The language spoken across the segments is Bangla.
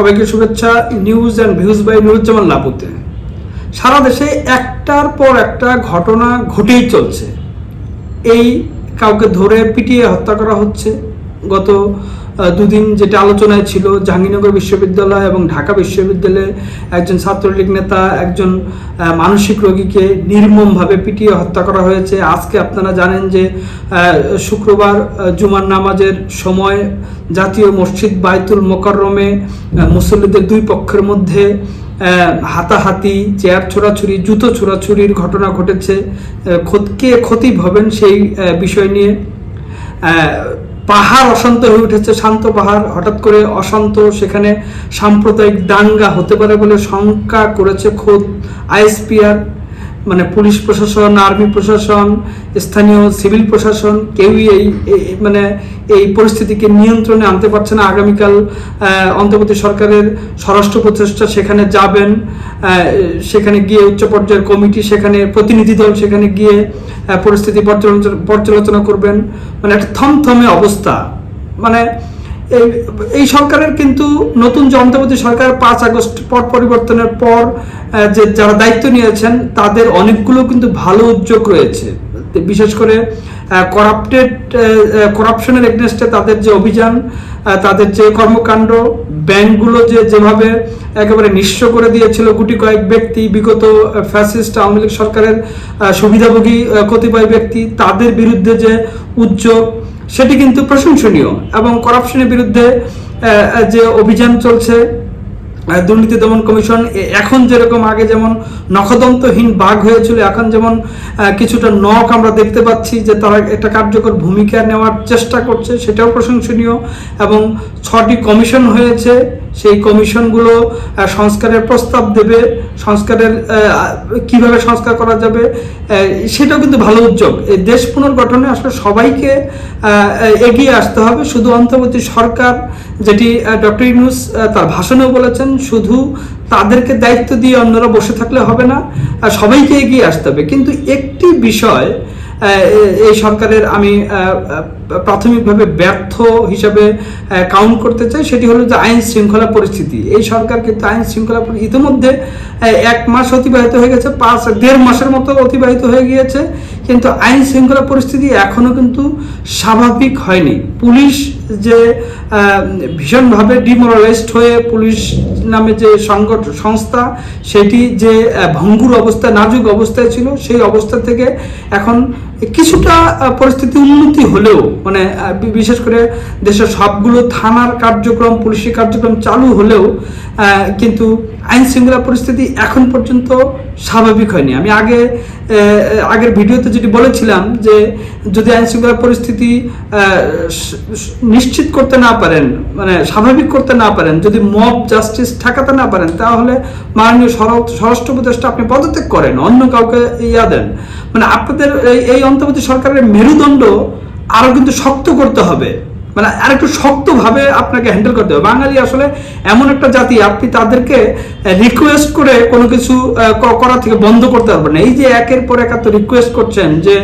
সবাইকে শুভেচ্ছা news and views by Nuruzzaman Lapute. সারা দেশে একটার পর একটা ঘটনা ঘটেই চলছে। এই কাউকে ধরে পিটিয়ে হত্যা করা হচ্ছে। গত দুদিন যেটা আলোচনায় ছিল, জাহাঙ্গীরনগর বিশ্ববিদ্যালয় এবং ঢাকা বিশ্ববিদ্যালয়ে একজন ছাত্রলীগ নেতা, একজন মানসিক রোগীকে নির্মমভাবে পিটিয়ে হত্যা করা হয়েছে। আজকে আপনারা জানেন যে শুক্রবার জুমার নামাজের সময় জাতীয় মসজিদ বাইতুল মোকাররমে মুসল্লিদের দুই পক্ষের মধ্যে হাতাহাতি, চেয়ার ছোড়াছুরি জুতো ছোড়াছুরির ঘটনা ঘটেছে। কে ক্ষতি হবেন সেই বিষয় নিয়ে? পাহাড় অশান্ত হয়ে উঠেছে, শান্ত পাহাড়। হঠাৎ করে অশান্ত, সেখানে সাম্প্রদায়িক দাঙ্গা হতে পারে বলে শঙ্কা করেছে খোদ আইএসপিআর মানে পুলিশ প্রশাসন, আর্মি প্রশাসন, স্থানীয় সিভিল প্রশাসন। কেউই এই মানে এই পরিস্থিতিকে নিয়ন্ত্রণে আনতে পারছে না। আগামীকাল অন্তর্বর্তী সরকারের স্বরাষ্ট্র প্রচেষ্টা সেখানে যাবেন। সেখানে গিয়ে উচ্চ পর্যায়ের কমিটি, সেখানে প্রতিনিধি দল সেখানে গিয়ে পরিস্থিতি পর্যালোচনা করবেন। মানে একটা থমথমে অবস্থা। মানে এই এই সরকারের কিন্তু নতুন যে সরকার পাঁচ আগস্ট পট পরিবর্তনের পর যে যারা দায়িত্ব নিয়েছেন, তাদের অনেকগুলো কিন্তু ভালো উদ্যোগ রয়েছে। বিশেষ করে করাপ্টেড করাপশনের এগনেস্টে তাদের যে অভিযান তাদের যে কর্মকাণ্ড, ব্যাংকগুলো যে যেভাবে একেবারে নিঃস্ব করে দিয়েছিল, গুটি কয়েক ব্যক্তি, বিগত ফ্যাসিস্ট আওয়ামী লীগ সরকারের সুবিধাভোগী কতিপয় ব্যক্তি, তাদের বিরুদ্ধে যে উদ্যোগ, সেটি কিন্তু প্রশংসনীয় এবং করাপশনের বিরুদ্ধে যে অভিযান চলছে দুর্নীতি দমন কমিশন এখন যেরকম আগে যেমন নখদন্তহীন বাঘ হয়েছিল, এখন যেমন কিছুটা নখ আমরা দেখতে পাচ্ছি যে তারা একটা কার্যকর ভূমিকা নেওয়ার চেষ্টা করছে, সেটাও প্রশংসনীয় এবং ছটি কমিশন হয়েছে। সেই কমিশনগুলো সংস্কারের প্রস্তাব দেবে, সংস্কারের কীভাবে সংস্কার করা যাবে সেটাও কিন্তু ভালো উদ্যোগ। এই দেশ পুনর্গঠনে আসলে সবাইকে এগিয়ে আসতে হবে। শুধু অন্তর্বর্তী সরকার, যেটি ডক্টর ইউনুস তার ভাষণেও বলেছেন, শুধু তাদেরকে দায়িত্ব দিয়ে অন্যরা বসে থাকলে হবে না সবাইকে এগিয়ে আসতে হবে। কিন্তু একটি বিষয় এই সরকারের আমি প্রাথমিকভাবে ব্যর্থ হিসাবে কাউন্ট করতে চাই, সেটি হলো যে আইন শৃঙ্খলা পরিস্থিতি। এই সরকার কিন্তু আইন শৃঙ্খলা ইতিমধ্যে এক মাস অতিবাহিত হয়ে গেছে, পাঁচ, দেড় মাসের মতো অতিবাহিত হয়ে গিয়েছে, কিন্তু আইন শৃঙ্খলা পরিস্থিতি এখনও কিন্তু স্বাভাবিক হয়নি। পুলিশ যে ভীষণভাবে ডিমোরালাইজড হয়ে পুলিশ নামে যে সংগঠন সংস্থা, সেটি যে ভঙ্গুর অবস্থায় নাজুক অবস্থায় ছিল, সেই অবস্থা থেকে এখন কিছুটা পরিস্থিতি উন্নতি হলেও মানে বিশেষ করে দেশের সবগুলো থানার কার্যক্রম পুলিশি কার্যক্রম চালু হলেও কিন্তু আইন শৃঙ্খলা পরিস্থিতি এখন পর্যন্ত স্বাভাবিক হয়নি। আমি আগে আগের ভিডিওতে যেটি বলেছিলাম যে যদি আইন শৃঙ্খলা পরিস্থিতি নিশ্চিত করতে না পারেন মানে স্বাভাবিক করতে না পারেন, যদি মব, জাস্টিস ঠেকাতে না পারেন, তাহলে মাননীয় স্বরাষ্ট্র উপদেষ্টা আপনি পদত্যাগ করেন, অন্য কাউকে ইয়া দেন। মানে আপনাদের এই অন্তর্বর্তী সরকারের মেরুদণ্ড আরও কিন্তু শক্ত করতে হবে। মানে আর একটু শক্তভাবে আপনাকে হ্যান্ডেল করতে হবে। বাঙালি আসলে এমন একটা জাতি, আপনি তাদেরকে রিকোয়েস্ট করে কোনো কিছু করা থেকে বন্ধ করতে পারবেন না। এই যে একের পর এক এত রিকোয়েস্ট করছেন যে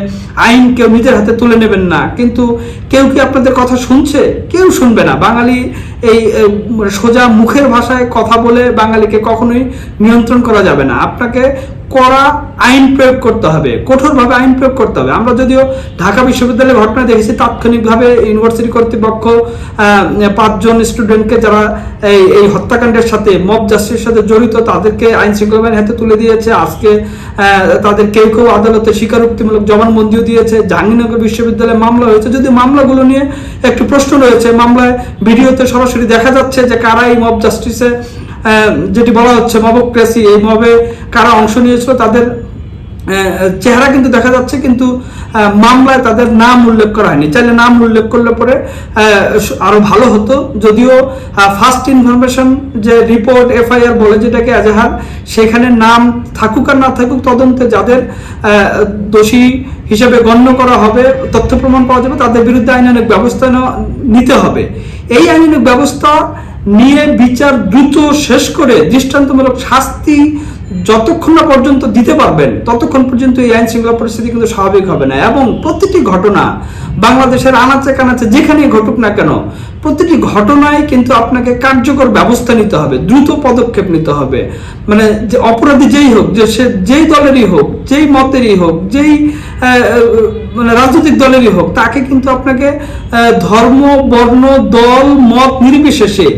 আইন কেউ নিজের হাতে তুলে নেবেন না, কিন্তু কেউ কি আপনাদের কথা শুনছে? কেউ শুনবে না। বাঙালি এই সোজা মুখের ভাষায় কথা বলে বাঙালিকে কখনোই নিয়ন্ত্রণ করা যাবে না। আপনাকে কড়া আইন প্রয়োগ করতে হবে, কঠোরভাবে আইন প্রয়োগ করতে হবে। আমরা যদিও ঢাকা বিশ্ববিদ্যালয়ের ঘটনা দেখেছি, তাৎক্ষণিকভাবে ইউনিভার্সিটি কর্তৃপক্ষ পাঁচজন স্টুডেন্টকে যারা এই এই হত্যাকাণ্ডের সাথে, মব জাস্টিসের সাথে জড়িত, তাদেরকে আইন শৃঙ্খলা হাতে তুলে দিয়েছে। আজকে তাদের কেউ কেউ আদালতে স্বীকারোক্তিমূলক জবানবন্দিও দিয়েছে। জাহাঙ্গীরনগর বিশ্ববিদ্যালয়ে মামলা হয়েছে। যদি মামলাগুলো নিয়ে একটু প্রশ্ন রয়েছে, মামলায় ভিডিওতে সরাসরি দেখা যাচ্ছে যে কারা এই মব জাস্টিসে যেটি বলা হচ্ছে মবক্রেসি এই মবে কারা অংশ নিয়েছিল তাদের চেহারা কিন্তু দেখা যাচ্ছে কিন্তু মামলায় তাদের নাম উল্লেখ করা হয়নি। চাইলে নাম উল্লেখ করলে পরে আহ, আরও ভালো হতো। যদিও ফার্স্ট ইনফরমেশন যে রিপোর্ট এফআইআর বলে যেটাকে এজাহার সেখানে নাম থাকুক আর না থাকুক তদন্তে যাদের দোষী হিসেবে গণ্য করা হবে, তথ্য প্রমাণ পাওয়া যাবে, তাদের বিরুদ্ধে আইনানুক ব্যবস্থা নিতে হবে। এই আইনানুক ব্যবস্থা নিয়ে বিচার দ্রুত শেষ করে দৃষ্টান্তমূলক শাস্তি যতক্ষণ না পর্যন্ত দিতে পারবেন, ততক্ষণ পর্যন্ত এই আইন শৃঙ্খলা পরিস্থিতি কিন্তু স্বাভাবিক হবে না। এবং প্রতিটি ঘটনা বাংলাদেশের আনাচে কানাচে যেখানেই ঘটুক না কেন, প্রতিটি ঘটনায় কিন্তু আপনাকে কার্যকর ব্যবস্থা নিতে হবে, দ্রুত পদক্ষেপ নিতে হবে। মানে যে অপরাধী যেই হোক, যে সে যেই দলেরই হোক, যেই মতেরই হোক, যেই মানে রাজনৈতিক দলেরই হোক, তাকে কিন্তু আপনাকে ধর্ম, বর্ণ, দল, মত নির্বিশেষে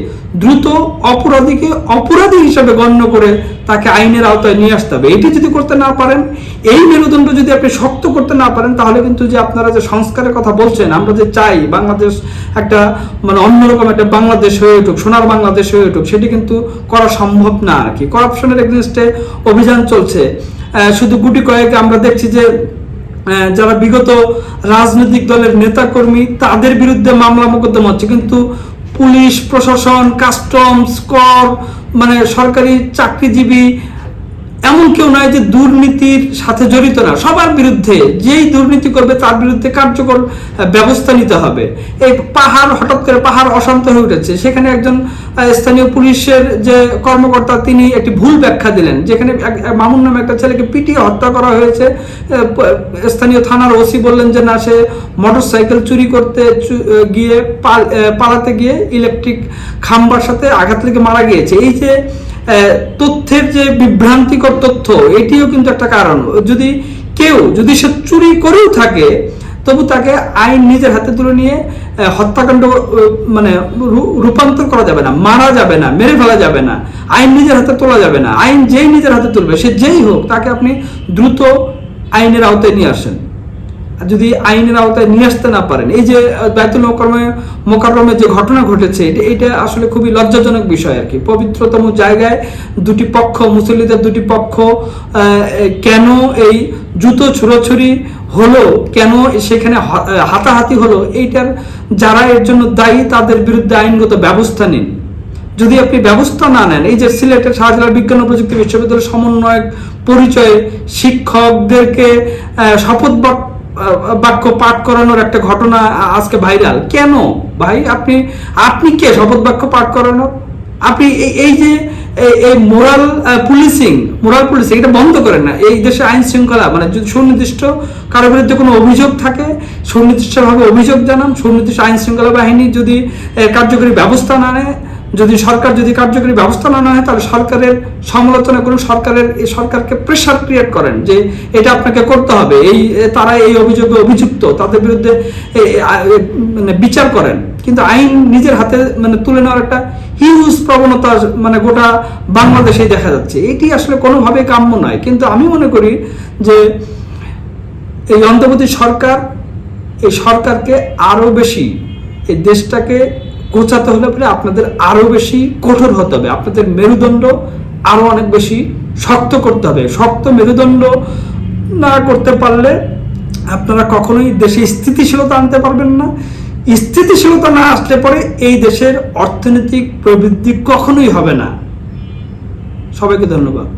দ্রুত অপরাধীকে অপরাধী হিসাবে গণ্য করে তাকে আইনের আওতায় নিয়ে আসতে হবে। এটি যদি করতে না পারেন, এই মেরুদণ্ড যদি আপনি শক্ত করতে না পারেন, তাহলে কিন্তু যে আপনারা যে সংস্কারের কথা বলছেন, আমরা যে চাই বাংলাদেশ একটা মানে অন্যরকম একটা বাংলাদেশ হয়ে উঠুক, সোনার বাংলাদেশ হয়ে উঠুক, সেটি কিন্তু করা সম্ভব না আর কি। করাপশনের এগেনস্টে অভিযান চলছে। শুধু গুটি কয়েক আমরা দেখছি যে যারা বিগত রাজনৈতিক দলের নেতাকর্মী, তাদের বিরুদ্ধে মামলা মোকদ্দমা হচ্ছে। কিন্তু পুলিশ প্রশাসন কাস্টমস কর মানে সরকারি চাকরিজীবী এমন কেউ নয় যে দুর্নীতির সাথে জড়িত না। সবার বিরুদ্ধে যেই দুর্নীতি করবে তার বিরুদ্ধে কার্যকর ব্যবস্থা নিতে হবে। এই পাহাড়, হঠাৎ করে পাহাড় অশান্ত হয়ে উঠেছে। সেখানে একজন স্থানীয় পুলিশের যে কর্মকর্তা, তিনি একটি ভুল ব্যাখ্যা দিলেন। যেখানে মামুন নামে একটা ছেলেকে পিটিয়ে হত্যা করা হয়েছে। স্থানীয় থানার ওসি বললেন যে, না, সে মোটরসাইকেল চুরি করতে গিয়ে পাল- পালাতে গিয়ে ইলেকট্রিক খাম্বার সাথে আঘাত লেগে মারা গিয়েছে। এই যে তথ্যের যে বিভ্রান্তিকর তথ্য, এটিও কিন্তু একটা কারণ। যদি কেউ, যদি সে চুরি করেও থাকে, তবু তাকে আইন নিজের হাতে তুলে নিয়ে হত্যাকাণ্ড মানে রূপান্তর করা যাবে না, মারা যাবে না, মেরে ফেলা যাবে না, আইন নিজের হাতে তোলা যাবে না, আইন যেই নিজের হাতে তুলবে, সে যেই হোক, তাকে আপনি দ্রুত আইনের আওতায় নিয়ে আসেন। যদি আইনের আওতায় নিয়ে আসতে না পারেন, এই যে বায়তুল মোকারমে মোকাররমে যে ঘটনা ঘটেছে, এটা আসলে খুবই লজ্জাজনক বিষয় আর কি। পবিত্রতম জায়গায় দুটি পক্ষ, মুসল্লিদের দুটি পক্ষ কেন এই জুতো ছুড়োছুরি হলো, কেন সেখানে হাতাহাতি হলো, এইটার যারা এর জন্য দায়ী, তাদের বিরুদ্ধে আইনগত ব্যবস্থা নিন। যদি আপনি ব্যবস্থা না নেন, এই যে সিলেটের শাহজালাল বিজ্ঞান ও প্রযুক্তি বিশ্ববিদ্যালয়ের সমন্বয়ক পরিচয়ে শিক্ষকদেরকে শপথ বাক্য পাঠ করানোর একটা ঘটনা আজকে ভাইরাল। কেন? ভাই, আপনি আপনি কে শপথ বাক্য পাঠ করানো আপনি এই- যে, এই- মোরাল পুলিশিং মোরাল পুলিশিং, এটা বন্ধ করেন না। এই দেশে আইন শৃঙ্খলা মানে যদি সুনির্দিষ্ট কারোর বিরুদ্ধে কোনো অভিযোগ থাকে, সুনির্দিষ্টভাবে অভিযোগ জানান। সুনির্দিষ্ট আইন শৃঙ্খলা বাহিনী যদি কার্যকরী ব্যবস্থা না নেয় যদি সরকার যদি কার্যকরী ব্যবস্থা না নেয়, তাহলে সরকারের সমালোচনা করুন, সরকারের এই সরকারকে প্রেশার ক্রিয়েট করেন যে এটা আপনাকে করতে হবে। এই তারা এই অভিযোগে অভিযুক্ত, তাদের বিরুদ্ধে মানে বিচার করেন। কিন্তু আইন নিজের হাতে মানে তুলে নেওয়ার একটা হিউজ প্রবণতা মানে গোটা বাংলাদেশেই দেখা যাচ্ছে। এটি আসলে কোনোভাবে কাম্য নয়। কিন্তু আমি মনে করি যে এই অন্তর্বর্তী সরকার, এই সরকারকে আরও বেশি, এই দেশটাকে গোছাতে হলে পরে আপনাদের আরও বেশি কঠোর হতে হবে। আপনাদের মেরুদণ্ড আরও অনেক বেশি শক্ত করতে হবে। শক্ত মেরুদণ্ড না করতে পারলে আপনারা কখনোই দেশে স্থিতিশীলতা আনতে পারবেন না। স্থিতিশীলতা না আসলে পরে এই দেশের অর্থনৈতিক প্রবৃদ্ধি কখনোই হবে না। সবাইকে ধন্যবাদ।